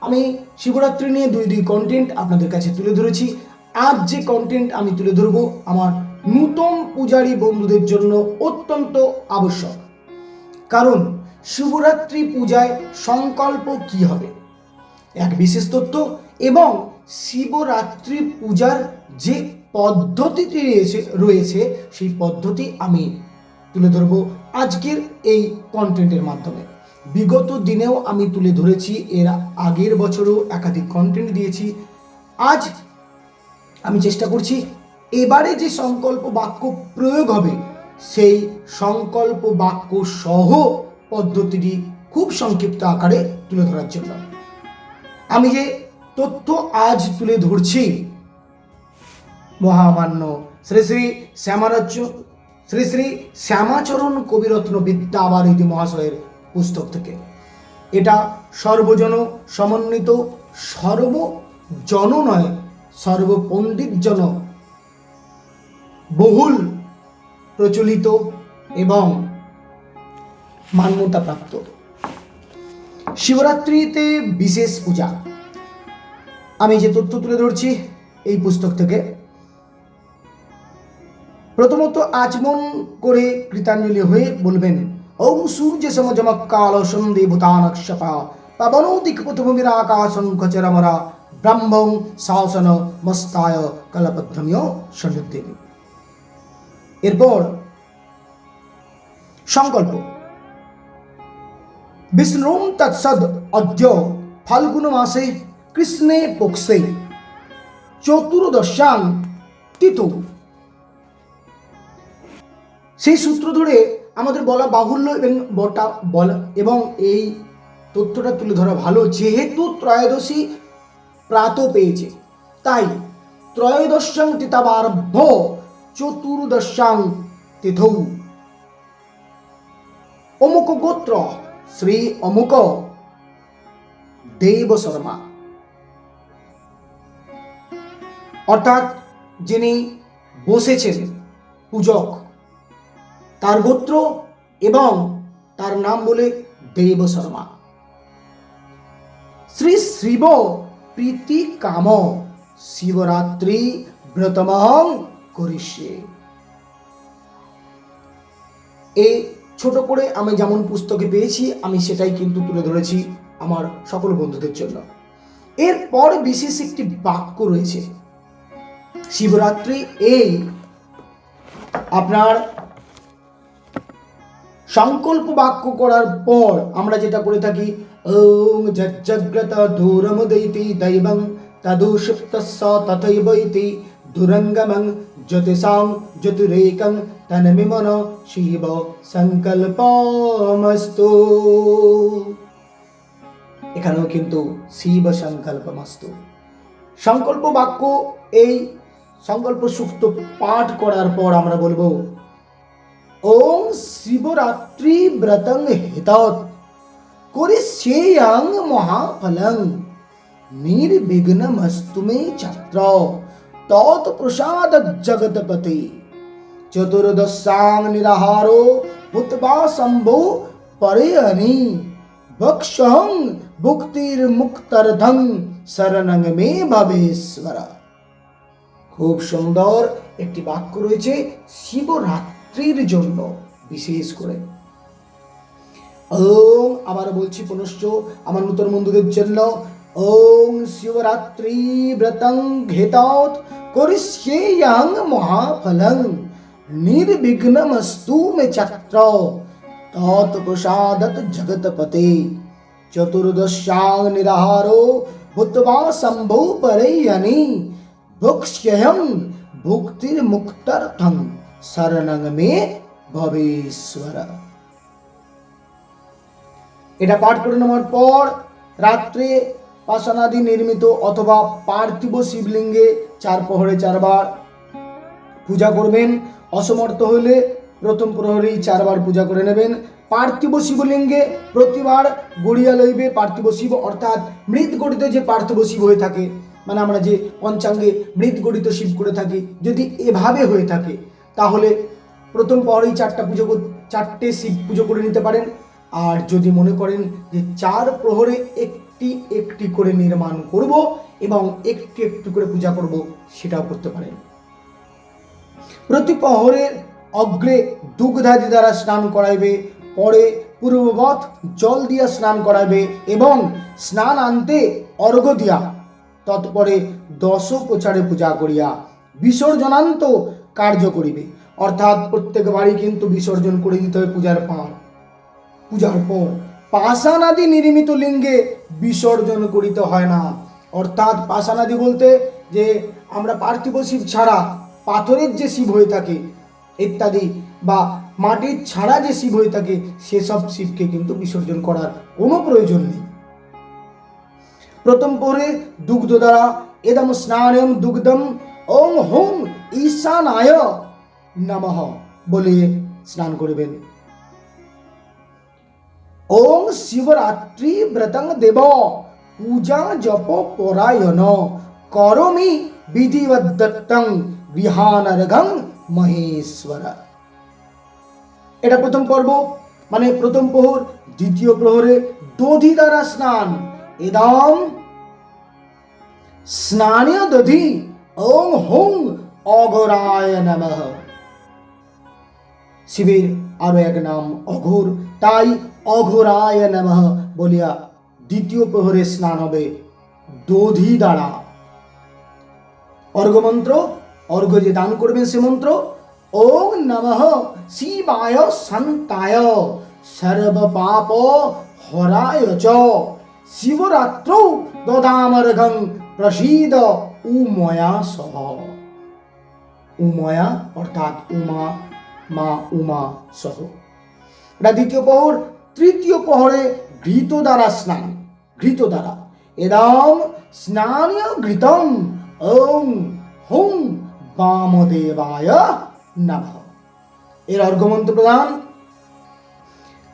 আমি শিবরাত্রি নিয়ে দুই দুই কন্টেন্ট আপনাদের কাছে তুলে ধরেছি। আজ যে কন্টেন্ট আমি তুলে ধরবো, আমার নূতন পূজারী বন্ধুদের জন্য অত্যন্ত আবশ্যক। কারণ শিবরাত্রি পূজায় সংকল্প কি হবে? এক বিশেষ তথ্য, এবং শিবরাত্রি পূজার যে পদ্ধতিটি রয়েছে রয়েছে, সেই পদ্ধতি আমি তুলে ধরবো আজকের এই কন্টেন্টের মাধ্যমে। বিগত দিনেও আমি তুলে ধরেছি, এর আগের বছরও একাধিক কন্টেন্ট দিয়েছি। আজ আমি চেষ্টা করছি, এবারে যে সংকল্প বাক্য প্রয়োগ হবে, সেই সংকল্প বাক্য সহ পদ্ধতিটি খুব সংক্ষিপ্ত আকারে তুলে ধরার জন্য। আমি যে তথ্য আজ তুলে ধরছি, মহামান্য শ্রী শ্রী শ্যামারাজ্য, শ্রী শ্রী শ্যামাচরণ কবিরত্ন বিদ্যাবারিধি মহাশয়ের পুস্তক থেকে। এটা সর্বজন সমন্বিত সর্বজন নয় সর্বপণ্ডিত জন বহুল প্রচলিত এবং মান্যতাপ্রাপ্ত। শিবরাত্রিতে বিশেষ পূজা। আমি যে তথ্য তুলে ধরছি এই পুস্তক থেকে, প্রথমত আচমন করে কৃতাঞ্জলি হয়ে বলবেন ভূতানক্ষপা পবনো দিকপথভূমির আকাশং কচরমরা ব্রহ্মং শাসন মস্তায় কলপধ্রমীয় সন্নিধি এরপর সংকল্প। বিষ্ণুম তৎসদ অদ্য ফাল্গুন মাসে কৃষ্ণে পক্ষে চতুর্দশাং তিথু সেই সূত্র ধরে আমাদের বলা বাহুল্য এবং বটা বলা এবং এই তথ্যটা তুলে ধরা ভালো, যেহেতু ত্রয়োদশী প্রাত পেয়েছে। তাই ত্রয়োদশাং তিতাবারভ্য চতুর্দশাং তিথৌ। অমুক গোত্র, শ্রী অমুক দেব শর্মা। অর্থাৎ যিনি বসেছেন, পূজক। তার গোত্র এবং তার নাম বলে দেব শর্মা। শ্রী শিব প্রীতি কাম, শিবরাত্রি ব্রতমহং করিষ্যে। এই ছোট করে আমি যেমন পুস্তকে পেয়েছি, আমি সেটাই কিন্তু তুলে ধরেছি আমার সকল বন্ধুদের জন্য। এরপর বিশেষ একটি বাক্য রয়েছে। শিবরাত্রি এই আপনার সংকল্প বাক্য করার পর আমরা যেটা করে থাকি, ওং যজ্জাগ্রত দূরম দৈতি দৈবং তদুষিপ্তস্য তথৈবৈতি দুরঙ্গমং জ্যোতিষাং জ্যোতিরেকং তনমিমন শিব সংকল্পমস্তু। এখানেও কিন্তু শিব সংকল্পমস্তু। সংকল্প বাক্য এই সংকল্প সুক্ত পাঠ করার পর আমরা বলব ওং শিবরাত্রি ব্রতং হিতৎ। করিষ্যেয়ং মহাফলং। নির্বিঘ্নমস্তু মে ছাত্র। তৎ প্রসাদ জগৎপতি। চতুর্দশাং নিরাহারো ভূতবা শম্ভু পরে অনি ভক্ষং ভুক্তির মুক্তার্ধং শরণং মে ভবেশ্বর খুব সুন্দর একটি বাক্য রয়েছে শিবরাত্রির জন্য, বিশেষ করে। ওং আবার বলছি পুনশ্চ, আমার নূতন বন্ধুদের জন্য ওং শিবরাত্রি ব্রতং ঘেতাৎ করিষ্যেয়ং মহাফলং, নির্বিঘ্নমস্তু মে চক্র তৎ প্রসাদত জগৎপতে। চতুর্দশাং নিরাহারো ভূতবা শম্ভু পরয়নি ভুক্ষ্যহং ভুক্তির মুক্তার্থং। শরণং মে ভবেশ্বর এটা পাঠ করে নেওয়ার পর রাত্রে পাষাণাদি নির্মিত অথবা পার্থিব শিবলিঙ্গে চার প্রহরে চারবার পূজা করবেন। অসমর্থ হলে প্রথম প্রহরেই চারবার পূজা করে নেবেন। পার্থিব শিবলিঙ্গে প্রতিবার গড়িয়া লইবে পার্থিব শিব, অর্থাৎ মৃৎ গঠিত যে পার্থিব শিব হয়ে থাকে মানে আমরা যে পঞ্চাঙ্গে মৃৎ গঠিত শিব করে থাকি, যদি এভাবে হয়ে থাকে তাহলে প্রথম প্রহরেই চারটা পুজো চারটে শিব পুজো করে নিতে পারেন। আর যদি মনে করেন যে চার প্রহরে একটি একটি করে নির্মাণ করব এবং একটু একটু করে পূজা করব, সেটাও করতে পারেন। প্রতি প্রহরের অগ্রে দুগ্ধাদি দ্বারা স্নান করাইবে, পরে পূর্ববৎ জল দিয়া স্নান করাইবে এবং স্নান আনতে অর্ঘ দিয়া, তৎপরে দশ প্রচারে পূজা করিয়া বিসর্জনান্ত কার্য করিবে। অর্থাৎ প্রত্যেক বাড়ি কিন্তু বিসর্জন করে দিতে হবে পূজার পর পূজার পর পাষাণাদি নির্মিত লিঙ্গে বিসর্জন করিতে হয় না। অর্থাৎ পাষাণাদি বলতে যে আমরা পার্থিব শিব ছাড়া পাথরের যে শিব হয়ে থাকে ইত্যাদি বা মাটির ছাড়া যে শিব হয়ে থাকে, সেসব শিবকে কিন্তু বিসর্জন করার কোনো প্রয়োজন নেই। প্রথম পরে দুগ্ধ দ্বারা এদম স্নানম দুগ্ধম ওম হোম ঈশানায় নমঃ বলে স্নান করবেন। ওং শিবরাত্রি ব্রতং দেব, পূজা জপ পরায়ণ করমি বিধিবদ্ধং গৃহানরগং মহেশ্বর। এটা প্রথম পর্ব মানে প্রথম প্রহর, দ্বিতীয় প্রহরে দধি দ্বারা স্নান। এদম স্নানীয় দধি ওং হোং অগরায় নমঃ। শিবের আরও এক নাম অঘোর, তাই অঘোরায় নমঃ বলিয়া দ্বিতীয় প্রহরে স্নান হবে দধি দ্বারা। অর্ঘমন্ত্র অর্ঘ যে দান করবেন সে মন্ত্র ওং নমঃ শিবায় সন্তায় সর্ব পাপ হরায় চ। শিবরাত্র দদামর্ঘং প্রসীদ উময়া সহ। উময়া, অর্থাৎ উমা, মা, উমা সহ। এটা দ্বিতীয় প্রহর। তৃতীয় প্রহরে ঘৃত দ্বারা স্নান। ঘৃত দ্বারা এদম স্নানীয় ঘৃতম ওং হুং বামদেবায় নমঃ। এর অর্ঘমন্ত্র প্রদান।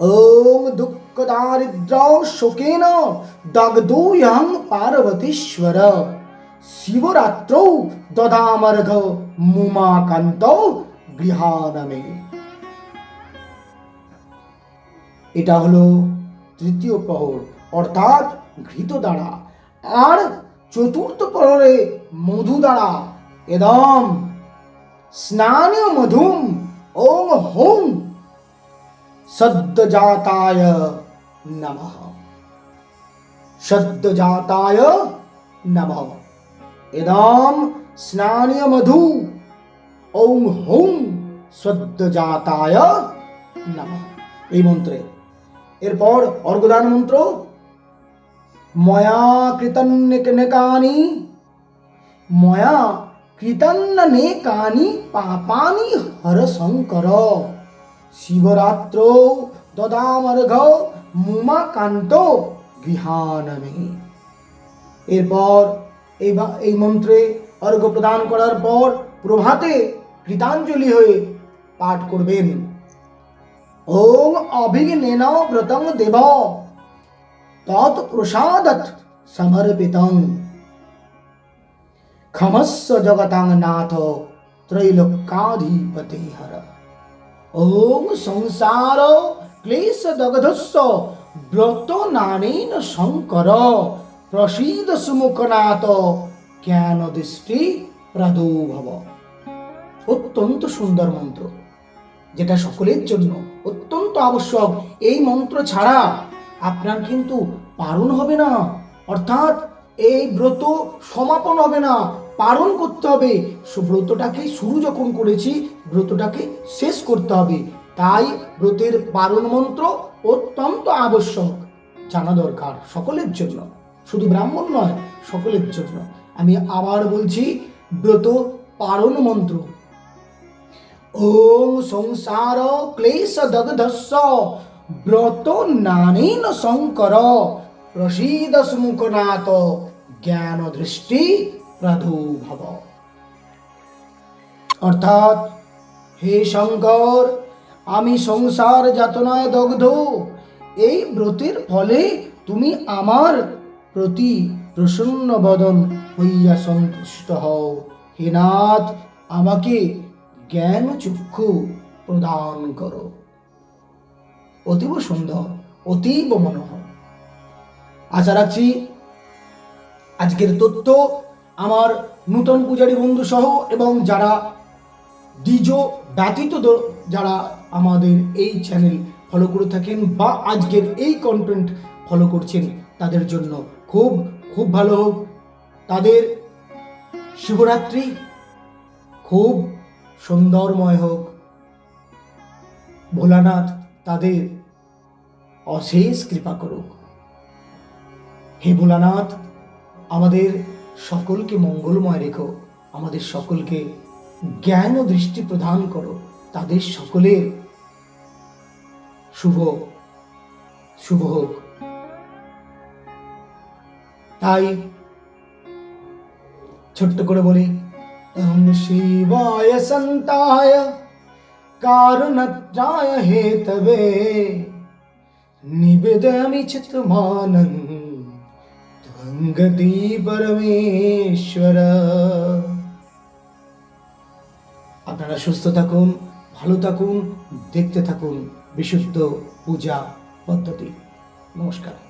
ওং দুঃখ দারিদ্র শোকেন দগ্ধোয়ং পার্বতীশ্বর। শিবরাত্রৌ দদামর্ঘ মুমাকান্ত গৃহানমে এটা হলো তৃতীয় প্রহর, অর্থাৎ ঘৃত দ্বারা। আর চতুর্থ প্রহরে মধু দ্বারা, এদম, স্নানীয় মধুম ওং হোম সদ্যজাতায় নমঃ। সদ্যজাতায় নমঃ। এদম স্নানীয় মধু ওং হোম সদ্যজাতায় নমঃ এই মন্ত্রে। এরপর অর্ঘদান মন্ত্র। ময়া কৃতন্নেকানি ময়া কৃতন্নেকানি পাপানি হর শঙ্কর শিবরাত্র দদামর্ঘ মুমাকান্ত গৃহানমে এরপর এই এই মন্ত্রে অর্ঘ্য প্রদান করার পর প্রভাতে কৃতাঞ্জলি হয়ে পাঠ করবেন। ওম অভিঘ্নেন ব্রতং দেব, তৎ প্রসাদত সমর্পিতং। ক্ষমস্ব জগতাং নাথ ত্রৈলোক্যাধিপতি হর ওম সংসার ক্লেশ দগ্ধস্য ব্রত নানেন শঙ্কর। প্রসীদ সুমুখনাথ জ্ঞান দৃষ্টি প্রাদুর্ভব? অত্যন্ত সুন্দর মন্ত্র, যেটা সকলের জন্য অত্যন্ত আবশ্যক। এই মন্ত্র ছাড়া আপনার কিন্তু পারণ হবে না, অর্থাৎ এই ব্রত সমাপন হবে না, পালন করতে হবে। ব্রতটাকে শুরু যখন করেছি, ব্রতটাকে শেষ করতে হবে। তাই ব্রতের পালন মন্ত্র অত্যন্ত আবশ্যক, জানা দরকার সকলের জন্য। শুধু ব্রাহ্মণ নয়, সকলের জন্য। আমি আবার বলছি, ব্রত পারণ মন্ত্র। ওং সংসার ক্লেশ দগ্ধস্য ব্রত নানেন শঙ্কর, প্রসীদ সুমুখনাথ, জ্ঞান দৃষ্টি প্রাদুর্ভব অর্থাৎ, হে শঙ্কর, আমি সংসার যাতনায় দগ্ধ। এই ব্রতের ফলে তুমি আমার প্রতি প্রসন্ন বদন হইয়া সন্তুষ্ট হও। হে নাথ, আমাকে জ্ঞান চক্ষু প্রদান করো। অতীব সুন্দর, অতীব মনোহর। আশা রাখছি আজকের তথ্য আমার নূতন পূজারী বন্ধু সহ এবং যারা ডিজো ব্যতীত যারা আমাদের এই চ্যানেল ফলো করে থাকেন বা আজকের এই কন্টেন্ট ফলো করছেন, তাদের জন্য খুব খুব ভালো হোক। তাদের শিবরাত্রি খুব সুন্দরময় হোক। ভোলানাথ, তাদের অশেষ কৃপা করুক। হে ভোলানাথ, আমাদের সকলকে মঙ্গলময় রেখো। আমাদের সকলকে জ্ঞান ও দৃষ্টি প্রদান করো। তাদের সকলের শুভ শুভ হোক। তাই ছোট্ট করে বলি ওম শিবায় সন্তায়, কারণত্রায় হেতবে, নিবেদমি চিত্তমানং ত্বঙ্গতি পরমেশ্বর। আপনারা সুস্থ থাকুন, ভালো থাকুন, দেখতে থাকুন বিশুদ্ধ পূজা পদ্ধতি। নমস্কার।